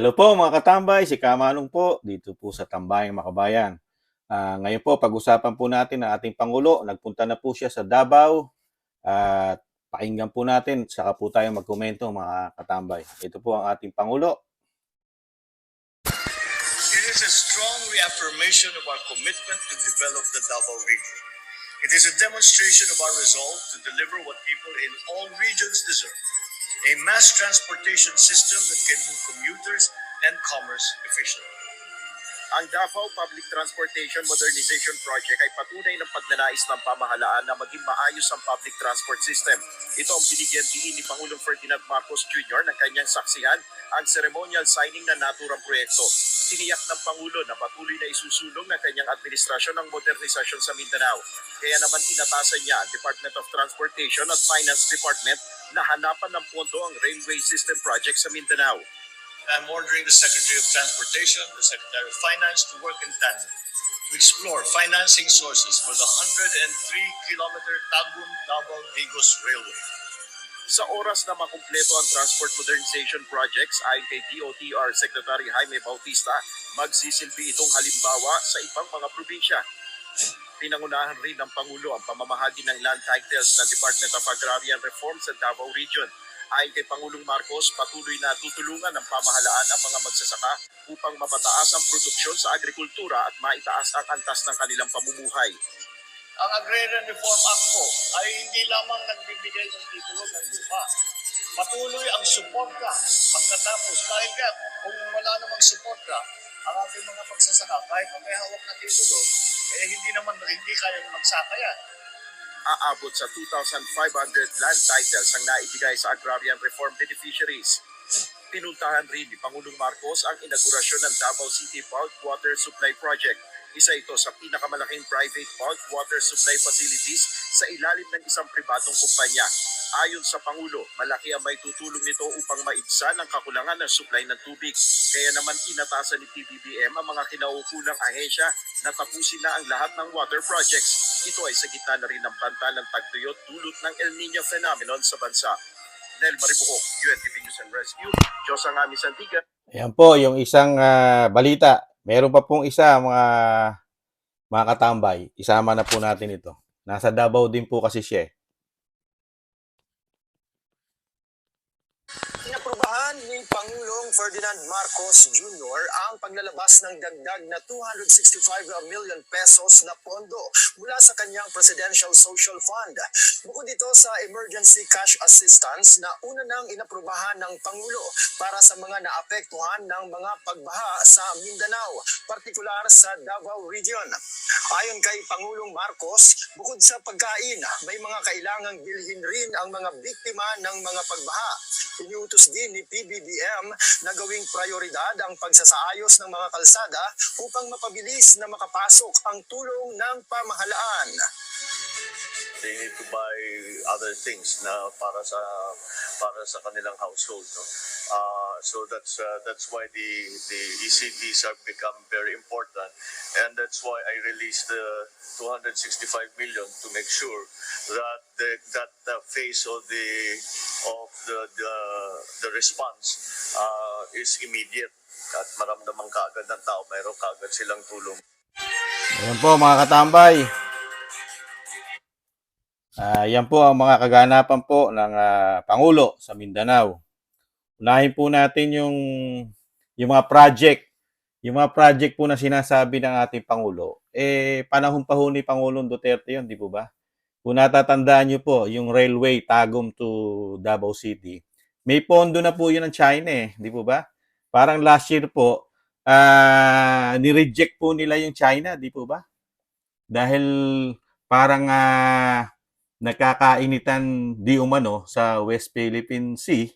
Hello po mga katambay, si Kamanong po dito po sa Tambayang Makabayan. Ah, ngayon po pag-usapan po natin ang ating Pangulo. Nagpunta na po siya sa Davao at pakinggan po natin saka po tayo magkomento mga katambay. Ito po ang ating Pangulo. It is a strong reaffirmation of our commitment to develop the Davao region. It is a demonstration of our resolve to deliver what people in all regions deserve a mass transportation system that can move commuters and commerce efficiently. Ang Davao Public Transportation Modernization Project ay patunay ng pagnanais ng pamahalaan na maging maayos ang public transport system. Ito ang binigyan ni Pangulong Ferdinand Marcos Jr. ng kanyang saksihan ang ceremonial signing ng naturang proyekto. Tiniyak ng Pangulo na patuloy na isusulong ng kanyang administrasyon ang modernisasyon sa Mindanao. Kaya naman inatasan niya ang Department of Transportation at Finance Department na hanapan ng pondo ang railway system project sa Mindanao. I'm ordering the Secretary of Transportation, the Secretary of Finance to work in tandem to explore financing sources for the 103-kilometer Tagum-Davao-Digos Railway. Sa oras na makumpleto ang Transport Modernization Projects ayon kay DOTR Secretary Jaime Bautista, magsisilbi itong halimbawa sa ibang mga probinsya. Pinangunahan rin ng Pangulo ang pamamahagi ng land titles ng Department of Agrarian Reform sa Davao Region. Ayon kay Pangulong Marcos, patuloy na tutulungan ng pamahalaan ang mga magsasaka upang mapataas ang produksyon sa agrikultura at maitaas ang antas ng kanilang pamumuhay. Ang Agrarian Reform Act po ay hindi lamang nagbibigay ng titulo ng lupa. Patuloy ang suporta pagkatapos kahit ka kung wala namang suporta ang ating mga magsasaka kahit may hawak na titulo eh hindi naman hindi kaya magsaka yan. aabot sa 2,500 land titles ang naibigay sa agrarian reform beneficiaries. Pinuntahan rin ni Pangulong Marcos ang inaugurasyon ng Davao City Bulk Water Supply Project. Isa ito sa pinakamalaking private bulk water supply facilities sa ilalim ng isang pribadong kumpanya. Ayon sa Pangulo, malaki ang may tutulong nito upang maibsan ang kakulangan ng supply ng tubig. Kaya naman inatasan ni PBBM ang mga kinaukulang ahensya na tapusin na ang lahat ng water projects. Ito ay sa gitna na rin ng banta ng tagtuyot dulot ng El Nino phenomenon sa bansa. Nel Maribuhok, UNTV News and Rescue, Diyos ang aming sandigan. Ayan po yung isang ah, balita. Meron pa pong isa mga mga katambay. Isama na po natin ito. Nasa Davao din po kasi siya. Ferdinand Marcos Jr. ang paglalabas ng dagdag na 265 million pesos na pondo mula sa kanyang Presidential Social Fund. Bukod dito sa emergency cash assistance na una nang inaprubahan ng Pangulo para sa mga naapektuhan ng mga pagbaha sa Mindanao, partikular sa Davao Region. Ayon kay Pangulong Marcos, bukod sa pagkain, may mga kailangang bilhin rin ang mga biktima ng mga pagbaha. Iniutos din ni PBBM na gawing prioridad ang pagsasaayos ng mga kalsada upang mapabilis na makapasok ang tulong ng pamahalaan. They need to buy other things na para sa para sa kanilang household no? Uh, so that's uh, that's why the the ECTs have become very important. And that's why I released the 265 million to make sure that the that the phase of the of the the, the response uh, is immediate. At maramdaman kaagad ng tao mayroon kaagad silang tulong. Ayan po mga katambay. Ah, yan po ang mga kaganapan po ng ah, Pangulo sa Mindanao. Unahin po natin yung yung mga project. Yung mga project po na sinasabi ng ating Pangulo. Eh, panahon pa ho ni Pangulong Duterte yun, di po ba? Kung natatandaan nyo po, yung railway Tagum to Davao City, may pondo na po yun ng China eh, di po ba? Parang last year po, ah ni-reject po nila yung China, di po ba? Dahil parang ah, nagkakainitan di umano sa West Philippine Sea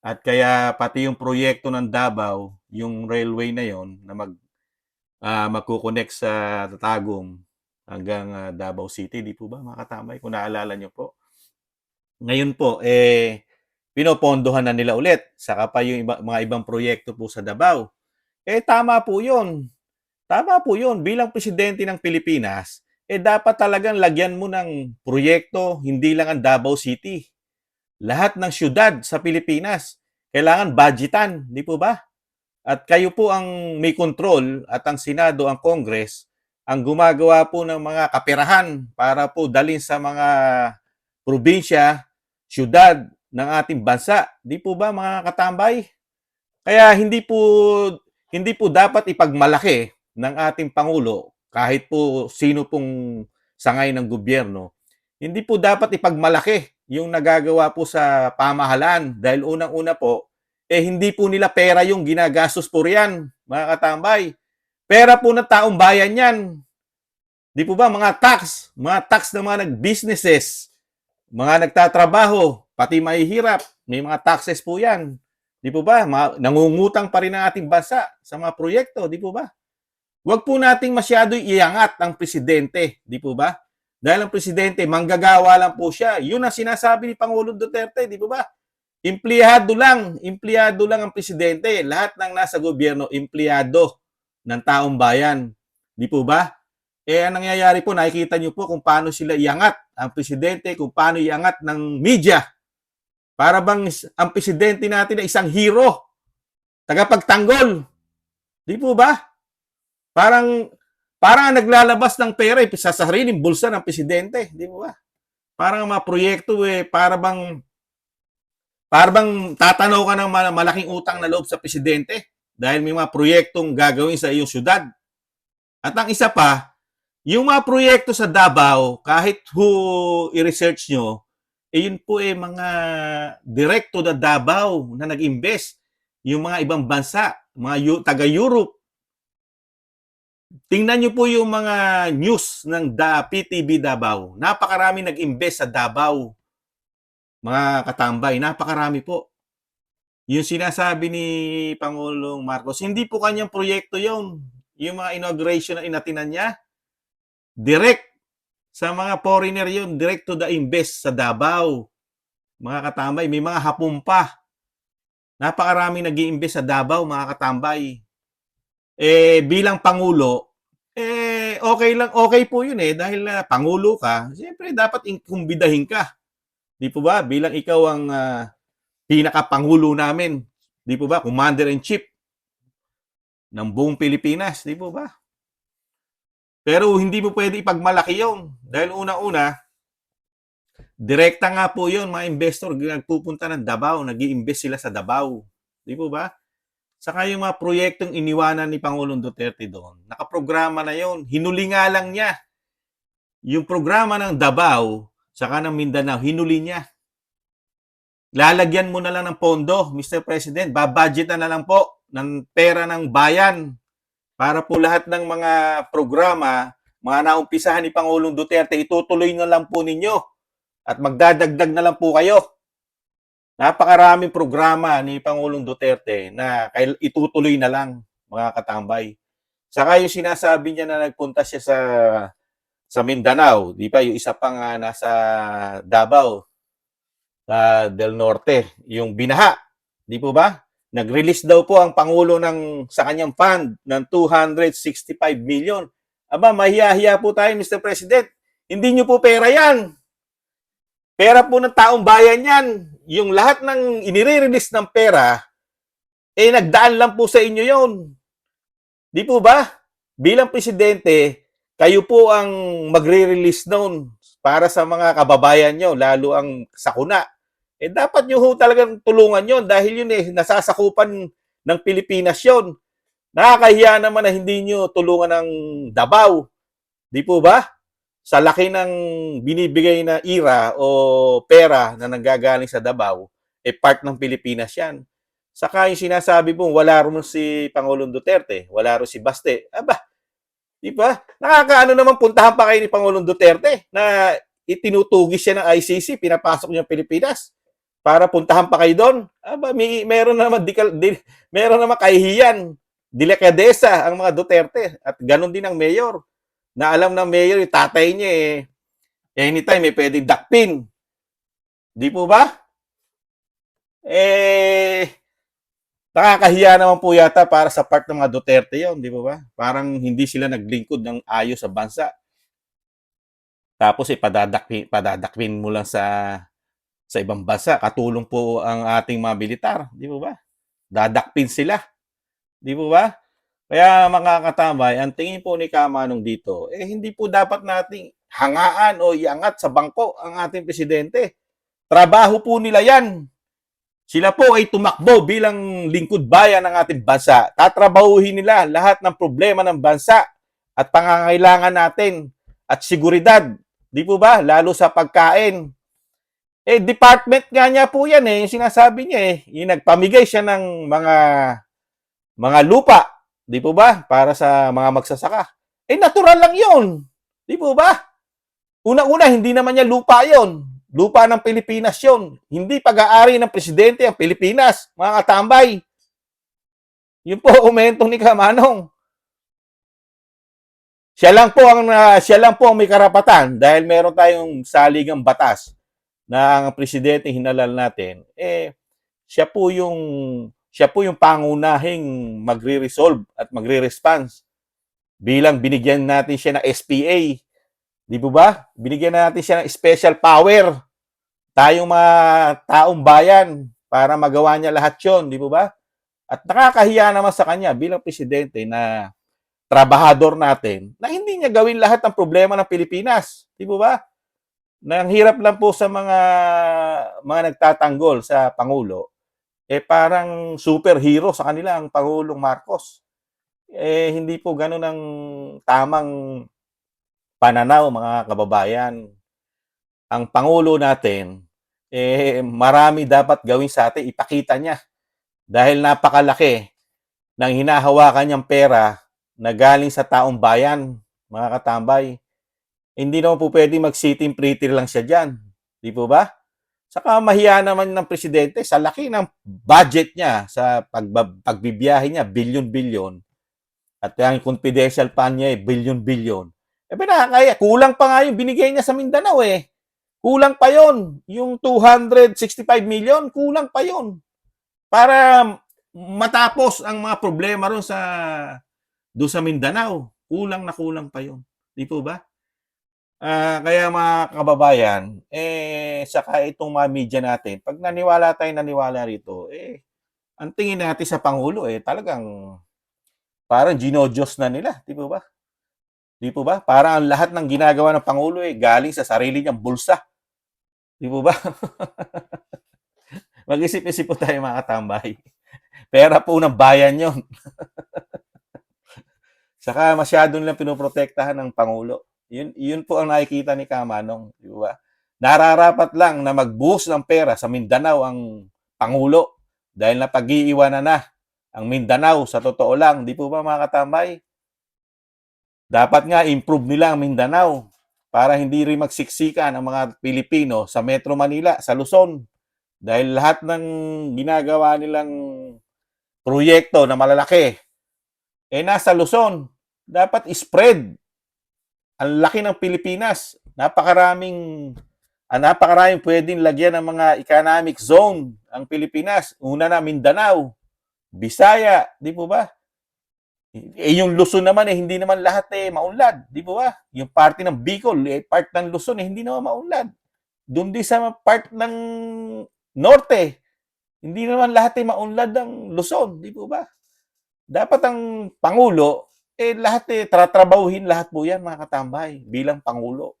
at kaya pati yung proyekto ng Davao, yung railway na yon na mag ah, magko-connect sa Tagum hanggang ah, Davao City, di po ba makatamay kung naalala nyo po. Ngayon po eh pinopondohan na nila ulit. Saka pa yung iba, mga ibang proyekto po sa Davao. Eh tama po 'yun. Tama po 'yun bilang presidente ng Pilipinas, eh dapat talagang lagyan mo ng proyekto hindi lang ang Davao City. Lahat ng syudad sa Pilipinas kailangan budgetan, di po ba? At kayo po ang may control at ang Senado, ang Congress, ang gumagawa po ng mga kaperahan para po dalhin sa mga probinsya, syudad ng ating bansa. Di po ba mga katambay? Kaya hindi po hindi po dapat ipagmalaki ng ating pangulo kahit po sino pong sangay ng gobyerno. Hindi po dapat ipagmalaki yung nagagawa po sa pamahalaan dahil unang-una po eh hindi po nila pera yung ginagastos po riyan, mga katambay. Pera po ng taong bayan yan. Di po ba mga tax, mga tax ng mga nag-businesses, mga nagtatrabaho, pati mahihirap, may mga taxes po yan. Di po ba? Mga, nangungutang pa rin ang ating bansa sa mga proyekto, di po ba? Huwag po nating masyado iangat ang presidente, di po ba? Dahil ang presidente, manggagawa lang po siya. Yun ang sinasabi ni Pangulong Duterte, di po ba? Empleyado lang, empleyado lang ang presidente. Lahat ng nasa gobyerno, empleyado ng taong bayan. Di po ba? Eh, ang nangyayari po, nakikita niyo po kung paano sila iangat ang presidente, kung paano iangat ng media. Para bang ang presidente natin ay isang hero. Tagapagtanggol. Di po ba? Parang parang ang naglalabas ng pera eh, sa sariling bulsa ng presidente. Di ba? Parang ang mga proyekto eh, para bang para bang tatanaw ka ng mal- malaking utang na loob sa presidente dahil may mga proyektong gagawin sa iyong syudad. At ang isa pa, yung mga proyekto sa Davao, kahit who i-research nyo, eh yun po eh mga direct to Davao na nag-invest. Yung mga ibang bansa, mga Eu- taga-Europe. Tingnan nyo po yung mga news ng da PTB Davao. Napakarami nag-invest sa Davao. Mga katambay, napakarami po. Yung sinasabi ni Pangulong Marcos, hindi po kanyang proyekto yon Yung mga inauguration na inatinan niya, direct sa mga foreigner yun, direct to the invest sa Davao. Mga katambay, may mga hapon pa. Napakaraming nag invest sa Davao, mga katambay. Eh, bilang Pangulo, eh, okay lang, okay po yun eh, dahil na Pangulo ka, siyempre dapat kumbidahin ka. Di po ba? Bilang ikaw ang ah, pinaka-pangulo namin, di po ba? Commander-in-chief ng buong Pilipinas, di po ba? Pero hindi mo pwede ipagmalaki yun. Dahil una-una, direkta nga po yun, mga investor, nagpupunta ng Davao, nag invest sila sa Davao. Di po ba? Saka yung mga proyektong iniwanan ni Pangulong Duterte doon, nakaprograma na yon. Hinuli nga lang niya. Yung programa ng Davao, saka ng Mindanao, hinuli niya. Lalagyan mo na lang ng pondo, Mr. President. Babudgetan na lang po ng pera ng bayan para po lahat ng mga programa, mga naumpisahan ni Pangulong Duterte, itutuloy na lang po ninyo at magdadagdag na lang po kayo. Napakaraming programa ni Pangulong Duterte na itutuloy na lang, mga katambay. Saka yung sinasabi niya na nagpunta siya sa sa Mindanao, di ba? Yung isa pa nga nasa Davao, sa Del Norte, yung binaha, di po ba? Nag-release daw po ang Pangulo ng sa kanyang fund ng 265 million. Aba, mahiya-hiya po tayo, Mr. President. Hindi nyo po pera yan. Pera po ng taong bayan yan. Yung lahat ng inire-release ng pera, eh nagdaan lang po sa inyo yon. Di po ba? Bilang presidente, kayo po ang magre-release noon para sa mga kababayan nyo, lalo ang sakuna. Eh dapat nyo ho talagang tulungan yon dahil yun eh, nasasakupan ng Pilipinas yon. Nakakahiya naman na hindi nyo tulungan ng Davao. Di po ba? Sa laki ng binibigay na ira o pera na nanggagaling sa Davao, eh part ng Pilipinas yan. Saka yung sinasabi mo, wala rin si Pangulong Duterte, wala rin si Baste. Aba, di ba? Nakakaano naman puntahan pa kayo ni Pangulong Duterte na itinutugis siya ng ICC, pinapasok niya Pilipinas para puntahan pa kayo doon. Aba, may, meron naman, di, di, meron naman kahihiyan, dilekadesa ang mga Duterte at ganun din ang mayor na alam ng mayor, yung tatay niya eh, anytime may pwedeng dakpin. Di po ba? Eh, nakakahiya naman po yata para sa part ng mga Duterte yon, di po ba? Parang hindi sila naglingkod ng ayos sa bansa. Tapos eh, padadakpin, padadakpin mo lang sa sa ibang bansa. Katulong po ang ating mga militar, di po ba? Dadakpin sila. Di po ba? Kaya mga katambay, ang tingin po ni Kamanong dito, eh hindi po dapat nating hangaan o iangat sa bangko ang ating presidente. Trabaho po nila yan. Sila po ay tumakbo bilang lingkod bayan ng ating bansa. Tatrabahuhin nila lahat ng problema ng bansa at pangangailangan natin at seguridad. Di po ba? Lalo sa pagkain. Eh, department nga niya po yan eh. Yung sinasabi niya eh. Yung nagpamigay siya ng mga mga lupa. Di po ba? Para sa mga magsasaka. Eh, natural lang yun. Di po ba? Una-una, hindi naman niya lupa yon. Lupa ng Pilipinas yon. Hindi pag-aari ng presidente ang Pilipinas, mga katambay. Yun po, umento ni Kamanong. Siya lang po ang ah, siya lang po ang may karapatan dahil meron tayong saligang batas na ang presidente hinalal natin. Eh siya po yung siya po yung pangunahing magre-resolve at magre-response bilang binigyan natin siya ng SPA. Di po ba? Binigyan natin siya ng special power. Tayong mga taong bayan para magawa niya lahat yon, di po ba? At nakakahiya naman sa kanya bilang presidente na trabahador natin na hindi niya gawin lahat ng problema ng Pilipinas. Di po ba? Nang hirap lang po sa mga mga nagtatanggol sa Pangulo, eh parang superhero sa kanila ang Pangulong Marcos. Eh hindi po ganun ang tamang pananaw mga kababayan. Ang Pangulo natin, eh marami dapat gawin sa atin, ipakita niya. Dahil napakalaki ng hinahawakan niyang pera na galing sa taong bayan, mga katambay. Hindi naman po pwede mag-sitting pretty lang siya dyan. Di po ba? Saka mahiya naman ng presidente sa laki ng budget niya sa pagba- pagbibiyahe niya, bilyon-bilyon. At yung confidential fund niya, eh, bilyon-bilyon. Eh, ba nakakaya? Kulang pa nga yung binigay niya sa Mindanao eh. Kulang pa yon Yung 265 million, kulang pa yon Para matapos ang mga problema ron sa doon sa Mindanao. Kulang na kulang pa yon Di po ba? Ah, kaya mga kababayan, eh, saka itong mga media natin, pag naniwala tayo naniwala rito, eh, ang tingin natin sa Pangulo, eh, talagang parang ginojos na nila. Di ba? Di po ba? Parang ang lahat ng ginagawa ng Pangulo, eh, galing sa sarili niyang bulsa. Di po ba? Mag-isip-isip po tayo mga katambay. Pera po ng bayan yon. Saka masyado nilang pinoprotektahan ng Pangulo. Yun, yun po ang nakikita ni Kamanong. Di ba? Nararapat lang na magbuhos ng pera sa Mindanao ang Pangulo dahil napag-iiwanan na ang Mindanao sa totoo lang. Di po ba mga katambay? Dapat nga improve nila ang Mindanao para hindi rin magsiksikan ang mga Pilipino sa Metro Manila, sa Luzon. Dahil lahat ng ginagawa nilang proyekto na malalaki, eh nasa Luzon. Dapat spread. Ang laki ng Pilipinas. Napakaraming ah, napakaraming pwedeng lagyan ng mga economic zone ang Pilipinas. Una na Mindanao, Bisaya, di po ba? Eh, yung Luzon naman eh, hindi naman lahat eh maunlad, di po ba? Yung parte ng Bicol, eh, part ng Luzon eh, hindi naman maunlad. Doon din sa part ng Norte, hindi naman lahat eh maunlad ng Luzon, di po ba? Dapat ang Pangulo, eh lahat eh, tratrabahuhin lahat po yan mga katambay bilang Pangulo.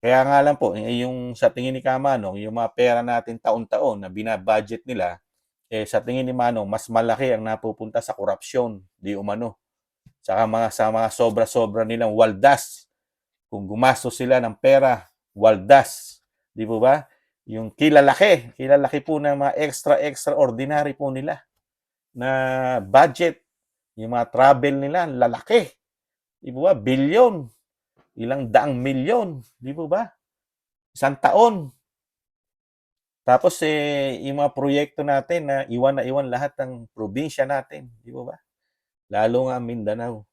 Kaya nga lang po, eh, yung sa tingin ni Kamanong, yung mga pera natin taon-taon na binabudget nila, eh sa tingin ni Manong, mas malaki ang napupunta sa korupsyon, di umano. Saka mga, sa mga sobra-sobra nilang waldas. Kung gumastos sila ng pera, waldas. Di po ba? Yung kilalaki, kilalaki po ng mga extra-extraordinary po nila na budget. Yung mga travel nila, lalaki. Di po ba? Bilyon. Ilang daang milyon. Di po ba? Isang taon. Tapos eh, yung mga proyekto natin na iwan na iwan lahat ng probinsya natin. Di po ba? Lalo nga Mindanao.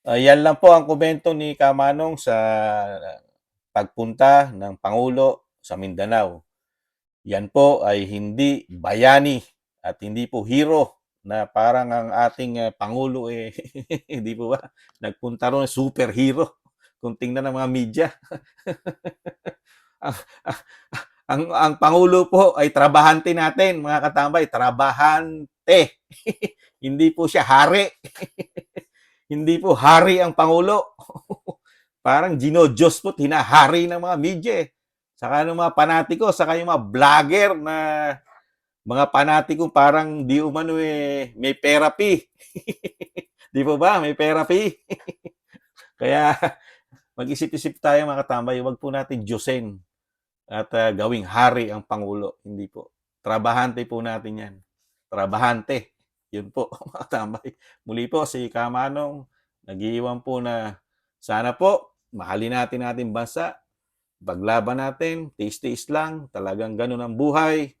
Uh, yan lang po ang komento ni Kamanong sa pagpunta ng Pangulo sa Mindanao. Yan po ay hindi bayani at hindi po hero na parang ang ating uh, Pangulo eh, hindi po ba, nagpunta ron superhero kung tingnan ng mga media. ang, ang, ang Pangulo po ay trabahante natin, mga katambay, trabahante. Hindi po siya hari. Hindi po hari ang Pangulo. Parang ginodiyos po, hinahari ng mga media eh. Saka ng mga panatiko, saka yung mga vlogger na mga panatiko parang di umano eh, may therapy. di po ba? May therapy. Kaya mag-isip-isip tayo mga katambay, wag po natin Diyosin at ah, gawing hari ang Pangulo. Hindi po. Trabahante po natin yan. Trabahante. Yun po, mga katambay. Muli po, si Kamanong, nag-iiwan po na sana po, mahalin natin natin bansa, paglaban natin, tiis-tiis lang, talagang ganun ang buhay.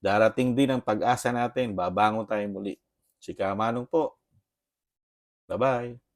Darating din ang pag-asa natin, babangon tayo muli. Si Kamanong po. Bye-bye.